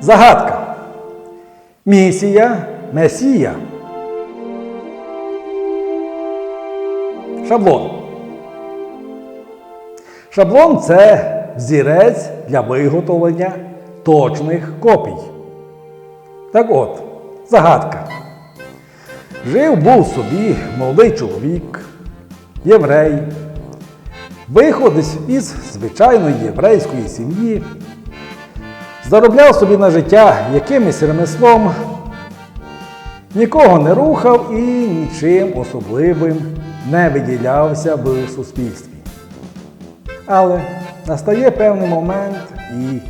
Загадка. Місія, месія. Шаблон. Шаблон це взірець для виготовлення точних копій. Так от, загадка. Жив був собі молодий чоловік, єврей, виходить із звичайної єврейської сім'ї, заробляв собі на життя якимось ремеслом, нікого не рухав і нічим особливим не виділявся в суспільстві. Але настає певний момент, і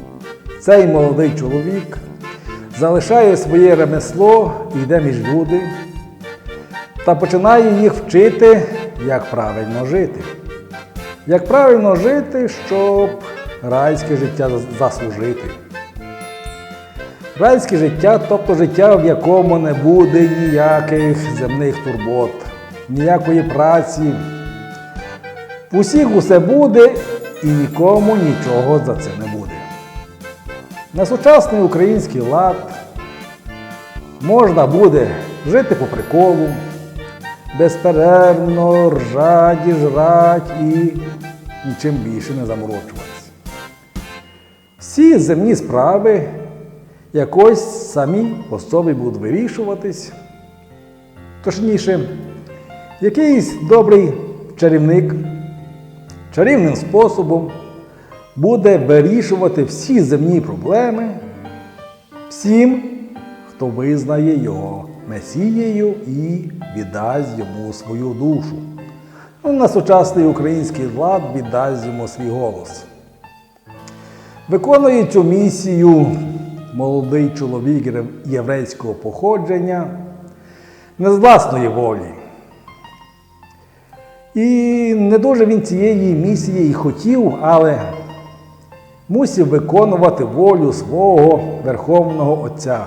цей молодий чоловік залишає своє ремесло і йде між люди та починає їх вчити, як правильно жити. Як правильно жити, щоб райське життя заслужити. Райське життя, тобто життя, в якому не буде ніяких земних турбот, ніякої праці. Усіх усе буде і нікому нічого за це не буде. На сучасний український лад можна буде жити по приколу, безперервно ржать жрать і нічим більше не заморочуватися. Всі земні справи якось самі по собі будуть вирішуватись. Точніше, якийсь добрий чарівник чарівним способом буде вирішувати всі земні проблеми всім, хто визнає його месією і віддасть йому свою душу. Ну, на сучасний український влад віддасть йому свій голос. Виконує цю місію молодий чоловік єврейського походження не з власної волі. І не дуже він цієї місії і хотів, але мусив виконувати волю свого Верховного Отця,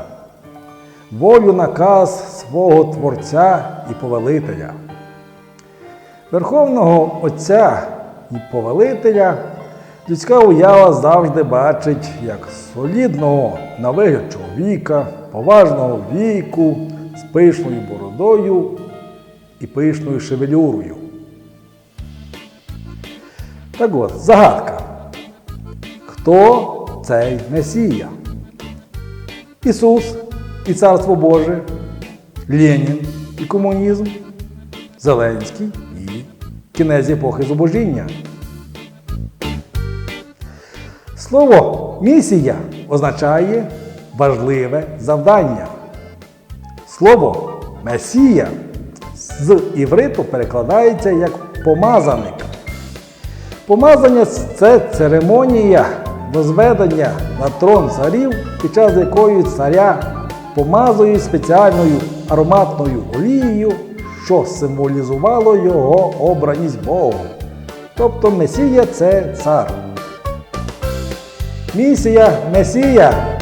волю наказ свого Творця і повелителя. Верховного Отця і повелителя людська уява завжди бачить як солідного на вигляд чоловіка, поважного віку, з пишною бородою і пишною шевелюрою. Так от, загадка. Хто цей Месія? Ісус і Царство Боже, Ленін і комунізм, Зеленський і кінець епохи зубожіння. Слово місія означає важливе завдання. Слово Месія з івриту перекладається як помазаник. Помазання це церемонія возведення на трон царів, під час якої царя помазують спеціальною ароматною олією, що символізувало його обраність Богу. Тобто Месія це цар. Місія Месія